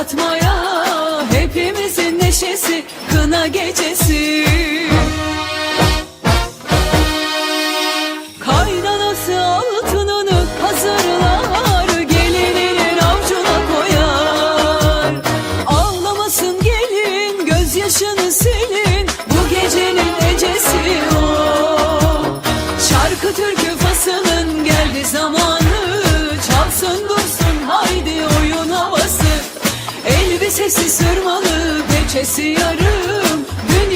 Göbek atmaya Hepimizin neşesi kına gecesi. Kaynanası altınını hazırlar Gelininin avcuna koyar. Ağlamasın gelin gözyaşını silin Bu gecenin ecesi o. Şarkı türkü fasının geldi zamanı Elbisesi sırmalı peçesi yarım. Gelin